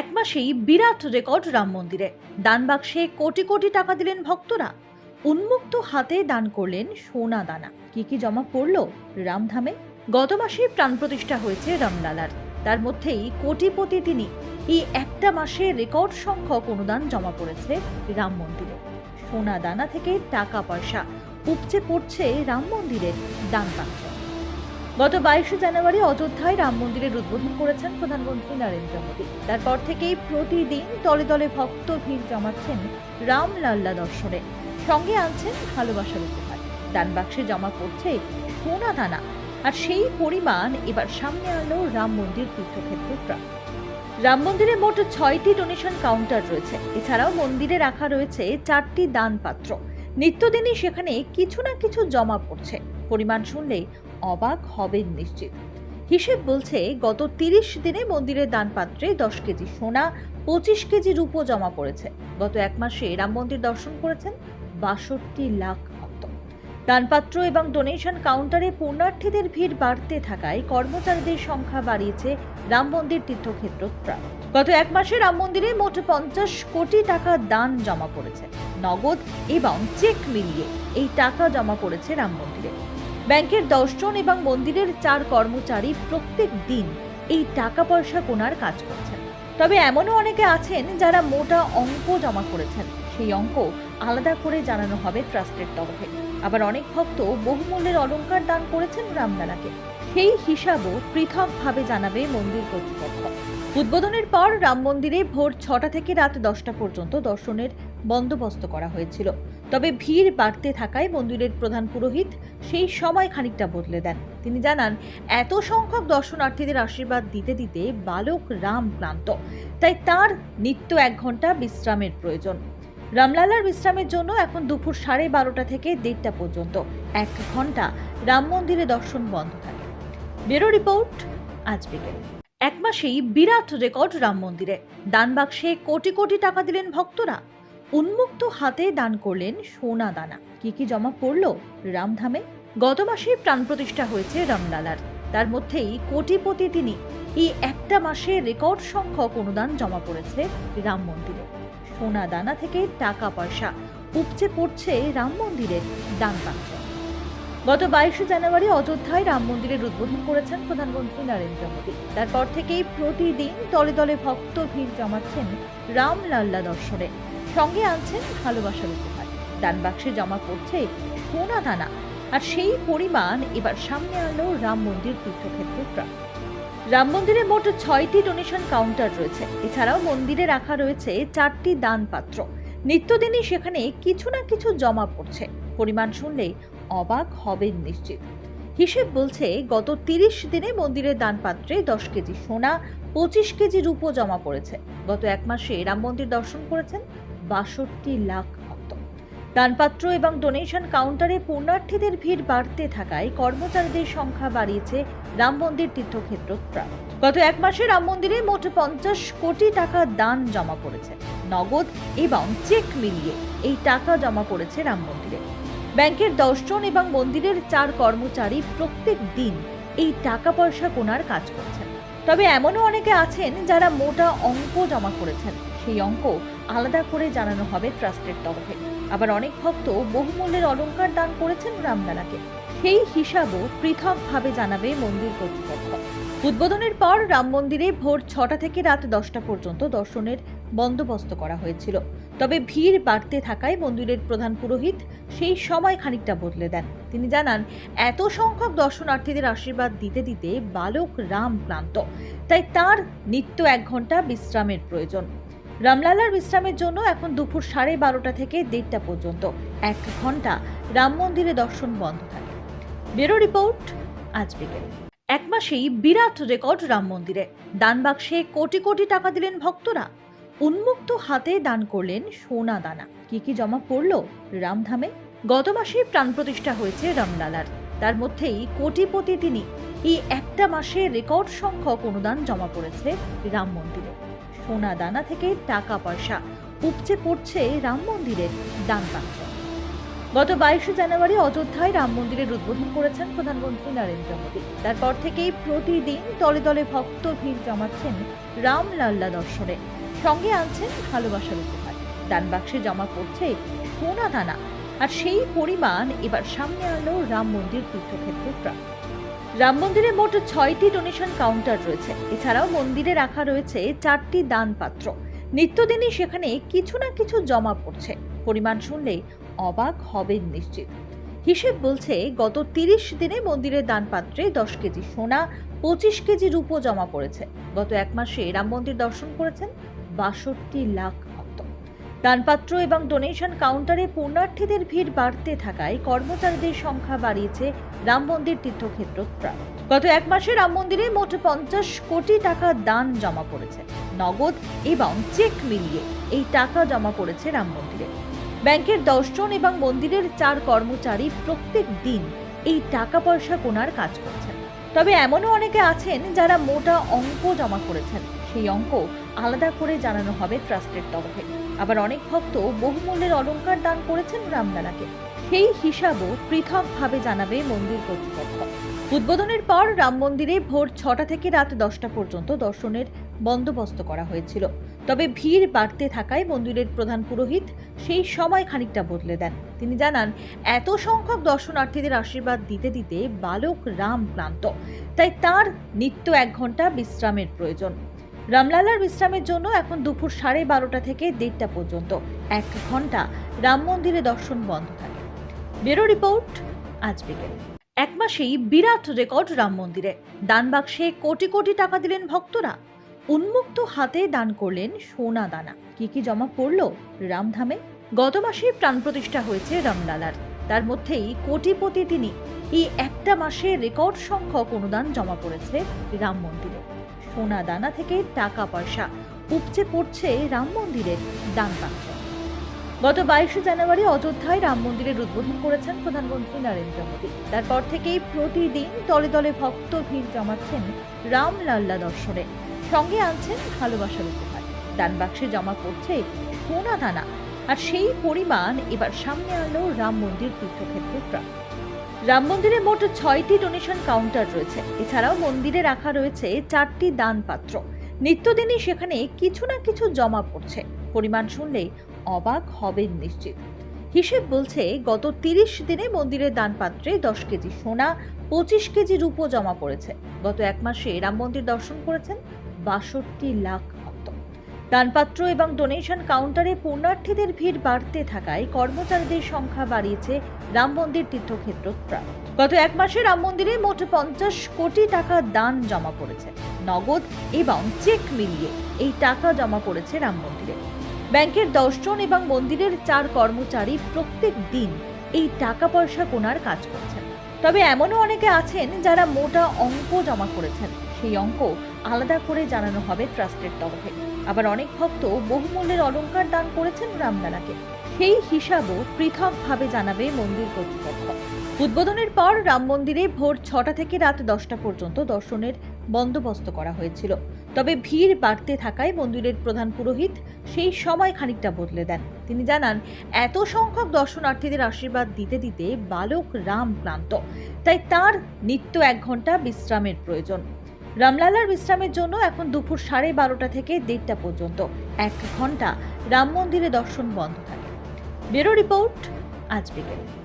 এক মাসেই বিরাট রেকর্ড রাম মন্দিরে। দান বাক্সে কোটি কোটি টাকা দিলেন ভক্তরা। উন্মুক্ত হাতে দান করলেন সোনা দানা। কি কি জমা পড়ল রামধামে? গত মাসে প্রাণ প্রতিষ্ঠা হয়েছে রামলালার। তার মধ্যেই কোটিপতি তিনি। এই একটা মাসে রেকর্ড সংখ্যক অনুদান জমা পড়েছে রাম মন্দিরে। সোনা দানা থেকে টাকা পয়সা উপচে পড়ছে রাম মন্দিরের দান গত বাইশে জানুয়ারি অযোধ্যায় রাম মন্দিরের উদ্বোধন করেছেন প্রধানমন্ত্রী নরেন্দ্র মোদী। তারপর থেকেই প্রতিদিন দলে দলে ভক্ত ভিড় জমাচ্ছেন রাম লাল্লা দর্শনে। সঙ্গে আনছেন ভালোবাসার উপহার। দান বাক্সে জমা পড়ছে সোনা দানা। আর সেই পরিমাণ এবার সামনে আনলো রাম মন্দির তীর্থক্ষেত্র ট্রাস্ট। রাম মন্দিরে মোট ছয়টি ডোনেশন কাউন্টার রয়েছে। এছাড়াও মন্দিরে রাখা রয়েছে চারটি দান পাত্র নিত্যদিনই সেখানে কিছু না কিছু জমা পড়ছে। পরিমাণ শুনলে অবাক হবেন নিশ্চিত। হিসেব বলছে, গত তিরিশ দিনে মন্দিরের দানপাত্রে দশ কেজি সোনা, পঁচিশ কেজি রূপো জমা পড়েছে। গত এক মাসে রাম মন্দির দর্শন করেছেন বাষট্টি লাখ ভক্ত। দানপাত্র এবং ডোনেশন কাউন্টারে পুণ্যার্থীদের ভিড় বাড়তে থাকায় কর্মচারীদের সংখ্যা বাড়িয়েছে রাম মন্দির তীর্থক্ষেত্র ট্রাস্ট। গত এক মাসে রাম মন্দিরে মোট পঞ্চাশ কোটি টাকা দান জমা পড়েছে। নগদ এবং চেক মিলিয়ে এই টাকা জমা পড়েছে রাম মন্দিরে। ব্যাংকের দশজন এবং মন্দিরের চার কর্মচারী প্রত্যেক দিন এই টাকা পয়সা গোনার কাজ করছেন। তবে এমনও অনেকে আছেন যারা মোটা অঙ্ক জমা করেছেন। সেই অঙ্ক আলাদা করে জানানো হবে ট্রাস্টের তরফে। আবার অনেক ভক্ত বহুমূল্যের অলংকার দান করেছেন রামদানাকে সেই হিসাবও পৃথকভাবে জানাবে মন্দির কর্তৃপক্ষ। উদ্বোধনের পর রাম মন্দিরে ভোর ছটা থেকে রাত দশটা পর্যন্ত দর্শনের বন্দোবস্ত করা হয়েছিল। তবে ভিড় বাড়তে থাকায় মন্দিরের প্রধান পুরোহিত সেই সময় খানিকটা বদলে দেন। তিনি জানান, এত সংখ্যক দর্শনার্থীদের আশীর্বাদ দিতে দিতে বালক রাম ক্লান্ত। তাই তার নিত্য এক ঘণ্টা বিশ্রামের প্রয়োজন। রামলালার বিশ্রামের জন্য এখন দুপুর সাড়ে বারোটা থেকে দেড়টা পর্যন্ত। এক ঘণ্টা রাম মন্দিরে দর্শন বন্ধ থাকে। ব্যুরো রিপোর্ট, আজ বিকেল। এক মাসেই বিরাট রেকর্ড রাম মন্দিরে। দান বাক্সে কোটি কোটি টাকা দিলেন ভক্তরা। উন্মুক্ত হাতে দান করলেন সোনা দানা। কি কি জমা পড়ল রামধামে? গত মাসে প্রাণ প্রতিষ্ঠা হয়েছে রামলালার। তার মধ্যেই কোটিপতি তিনি। এই একটা মাসে রেকর্ড সংখ্যক অনুদান জমা পড়েছে রাম মন্দিরে। সোনা দানা থেকে টাকা পয়সা উপচে পড়ছে রাম মন্দিরের দান পাত্র গত বাইশে জানুয়ারি অযোধ্যায় রাম মন্দিরের উদ্বোধন করেছেন প্রধানমন্ত্রী নরেন্দ্র মোদী। তারপর থেকেই প্রতিদিন দলে দলে ভক্ত ভিড় জমাচ্ছেন রামলাল্লা দর্শনে। সঙ্গে আনছেন ভালোবাসার উপহার। দান বাক্সে জমা পড়ছে সোনা দানা, আর সেই পরিমাণ এবার সামনে আনলো রাম মন্দির তীর্থক্ষেত্র ট্রাস্ট। রাম মন্দিরে মোট ছয়টি ডোনেশন কাউন্টার রয়েছে। এছাড়াও মন্দিরে রাখা রয়েছে চারটি দান পাত্র নিত্যদিনই সেখানে কিছু না কিছু জমা পড়ছে। পরিমাণ শুনলে অবাক হবেন নিশ্চিত। হিসেব বলছে, গত তিরিশ দিনে মন্দিরের দানপাত্রে দশ কেজি সোনা, পঁচিশ কেজি রূপো জমা পড়েছে। গত এক মাসে রাম মন্দির দর্শন করেছেন বাষট্টি লাখ ভক্ত দানপাত্র এবং ডোনেশন কাউন্টারে পুণ্যার্থীদের ভিড় বাড়তে থাকায় কর্মচারীদের সংখ্যা বাড়িয়েছে রাম মন্দির তীর্থক্ষেত্র ট্রাস্ট। গত এক মাসে রাম মন্দিরে মোট পঞ্চাশ কোটি টাকা দান জমা পড়েছে। নগদ এবং চেক মিলিয়ে এই টাকা জমা পড়েছে রাম মন্দিরে। ব্যাংকের দশজন এবং মন্দিরের চার কর্মচারী প্রত্যেক দিন এই টাকা পয়সা গোনার কাজ করছেন। তবে এমনও অনেকে আছেন যারা মোটা অঙ্ক জমা করেছেন। সেই অঙ্ক আলাদা করে জানানো হবে ট্রাস্টের তরফে। আবার অনেক ভক্ত বহুমূল্যের অলংকার দান করেছেন রামদানাকে। সেই হিসাবও পৃথকভাবে জানাবে মন্দির কর্তৃপক্ষ। উদ্বোধনের পর রাম মন্দিরে ভোর ছটা থেকে রাত দশটা পর্যন্ত দর্শনের বন্দোবস্ত করা হয়েছিল। তবে ভিড় বাড়তে থাকায় মন্দিরের প্রধান পুরোহিত সেই সময় খানিকটা বদলে দেন। তিনি জানান, এত সংখ্যক দর্শনার্থীদের আশীর্বাদ দিতে দিতে বালক রাম ক্লান্ত। তাই তার নিত্য এক ঘণ্টা বিশ্রামের প্রয়োজন। রামলালার বিশ্রামের জন্য এখন দুপুর সাড়ে বারোটা থেকে দেড়টা পর্যন্ত। এক ঘণ্টা রাম মন্দিরে দর্শন বন্ধ থাকে। ব্যুরো রিপোর্ট, আজ বিকেল। এক মাসেই বিরাট রেকর্ড রাম মন্দিরে। দান বাক্সে কোটি কোটি টাকা দিলেন ভক্তরা। উন্মুক্ত হাতে দান করলেন সোনা দানা। কি কি জমা পড়ল রামধামে? গত মাসে প্রাণ প্রতিষ্ঠা হয়েছে রামলালার। তার মধ্যেই কোটিপতি তিনি। এই একটা মাসে রেকর্ড সংখ্যক অনুদান জমা পড়েছে রাম মন্দিরে। সোনা দানা থেকে টাকা পয়সা উপচে পড়ছে রাম মন্দিরের দান পাত্র গত বাইশে জানুয়ারি অযোধ্যায় রাম মন্দিরের উদ্বোধন করেছেন প্রধানমন্ত্রী নরেন্দ্র মোদী। তারপর থেকেই প্রতিদিন দলে দলে ভক্ত ভিড় জমাচ্ছেন রাম লাল্লা দর্শনে। সঙ্গে আনছেন ভালোবাসার উপহার। দান বাক্সে জমা পড়ছে সোনা দানা আর সেই পরিমাণ এবার সামনে আনলো রাম মন্দির তীর্থক্ষেত্রের ট্রাস্ট রাম মন্দিরে মোট ছয়টি ডোনেশন কাউন্টার রয়েছে। এছাড়াও মন্দিরে রাখা রয়েছে চারটি দান পাত্র নিত্যদিনই সেখানে কিছু না কিছু জমা পড়ছে। পরিমাণ শুনলে অবাক হবেন নিশ্চিত। হিসেব বলছে, গত তিরিশ দিনে মন্দিরের দানপাত্রে দশ কেজি সোনা, পঁচিশ কেজি রূপো জমা পড়েছে। গত এক মাসে রাম মন্দির দর্শন করেছেন বাষট্টি লাখ দানপাত্র এবং ডোনেশন কাউন্টারে পুণ্যার্থীদের ভিড় বাড়তে থাকায় কর্মচারীদের সংখ্যা বাড়িয়েছে রাম মন্দির তীর্থক্ষেত্র ট্রাস্ট। গত এক মাসে রাম মন্দিরে মোট পঞ্চাশ কোটি টাকা দান জমা পড়েছে। নগদ এবং চেক মিলিয়ে এই টাকা জমা পড়েছে রাম মন্দিরে। ব্যাংকের দশজন এবং মন্দিরের চার কর্মচারী প্রত্যেক দিন এই টাকা পয়সা গোনার কাজ করছেন। তবে এমনও অনেকে আছেন যারা মোটা অঙ্ক জমা করেছেন। সেই অঙ্ক আলাদা করে জানানো হবে ট্রাস্টের তরফে। আবার অনেক ভক্ত বহুমূল্যের অলংকার দান করেছেন রামলালাকে। সেই হিসাবও পৃথকভাবে জানাবে মন্দির কর্তৃপক্ষ। উদ্বোধনের পর রাম মন্দিরে ভোর ছটা থেকে রাত দশটা পর্যন্ত দর্শনের বন্দোবস্ত করা হয়েছিল। তবে ভিড় বাড়তে থাকায় মন্দিরের প্রধান পুরোহিত সেই সময় খানিকটা বদলে দেন। তিনি জানান, এত সংখ্যক দর্শনার্থীদের আশীর্বাদ দিতে দিতে বালক রাম ক্লান্ত। তাই তার নিত্য এক ঘণ্টা বিশ্রামের প্রয়োজন। রামলালার বিশ্রামের জন্য এখন দুপুর সাড়ে বারোটা থেকে দেড়টা পর্যন্ত। এক ঘণ্টা রাম মন্দিরে দর্শন বন্ধ থাকে। ব্যুরো রিপোর্ট, আজ বিকেল। এক মাসেই বিরাট রেকর্ড রাম মন্দিরে। দান বাক্সে কোটি কোটি টাকা দিলেন ভক্তরা। উন্মুক্ত হাতে দান করলেন সোনা দানা। কি কি জমা পড়ল রামধামে? গত মাসে প্রাণ প্রতিষ্ঠা হয়েছে রামলালার। তার মধ্যেই কোটিপতি তিনি। এই একটা মাসে রেকর্ড সংখ্যক অনুদান জমা পড়েছে রাম মন্দিরে। সোনা দানা থেকে টাকা পয়সা উপচে পড়ছে রাম মন্দিরের দান পাত্র গত বাইশে জানুয়ারি অযোধ্যায় রাম মন্দিরের উদ্বোধন করেছেন প্রধানমন্ত্রী নরেন্দ্র মোদী। তারপর থেকেই প্রতিদিন দলে দলে ভক্ত ভিড় জমাচ্ছেন রাম লাল্লা দর্শনে। সঙ্গে আনছেন ভালোবাসার উপহার। দান বাক্সে জমা পড়ছে সোনা দানা আর সেই পরিমাণ এবার সামনে আনলো রাম মন্দির তীর্থক্ষেত্রের ট্রাস্ট রাম মন্দিরে মোট ছয়টি ডোনেশন কাউন্টার রয়েছে। এছাড়াও মন্দিরে রাখা রয়েছে চারটি দান পাত্র নিত্যদিনই সেখানে কিছু না কিছু জমা পড়ছে। পরিমাণ শুনলে অবাক হবেন নিশ্চিত। হিসেব বলছে, গত তিরিশ দিনে মন্দিরের দানপাত্রে দশ কেজি সোনা, পঁচিশ কেজি রূপো জমা পড়েছে। গত এক মাসে রাম মন্দির দর্শন করেছেন বাষট্টি লাখ দানপাত্র এবং ডোনেশন কাউন্টারে পুণ্যার্থীদের ভিড় বাড়তে থাকায় কর্মচারীদের সংখ্যা বাড়িয়েছে রাম মন্দির তীর্থক্ষেত্র ট্রাস্ট। গত এক মাসে রাম মন্দিরে মোট পঞ্চাশ কোটি টাকা দান জমা পড়েছে, নগদ এবং চেক মিলিয়ে এই টাকা জমা পড়েছে রাম মন্দিরে। ব্যাংকের দশজন এবং মন্দিরের চার কর্মচারী প্রত্যেক দিন এই টাকা পয়সা গোনার কাজ করছেন। তবে এমনও অনেকে আছেন যারা মোটা অঙ্ক জমা করেছেন। সেই অঙ্ক আলাদা করে জানানো হবে ট্রাস্টের তরফে। আবার অনেক ভক্ত বহুমূল্যের অলংকার দান করেছেন রামলালাকে সেই হিসাবও পৃথকভাবে জানাবে মন্দির কর্তৃপক্ষ। উদ্বোধনের পর রাম মন্দিরে ভোর ছটা থেকে রাত দশটা পর্যন্ত দর্শনের বন্দোবস্ত করা হয়েছিল। তবে ভিড় বাড়তে থাকায় মন্দিরের প্রধান পুরোহিত সেই সময় খানিকটা বদলে দেন। তিনি জানান, এত সংখ্যক দর্শনার্থীদের আশীর্বাদ দিতে দিতে বালক রাম ক্লান্ত। তাই তার নিত্য এক ঘণ্টা বিশ্রামের প্রয়োজন। রামলালার বিশ্রামের জন্য এখন দুপুর সাড়ে বারোটা থেকে দেড়টা পর্যন্ত। এক ঘণ্টা রাম মন্দিরে দর্শন বন্ধ থাকে। ব্যুরো রিপোর্ট, আজ বিকেল।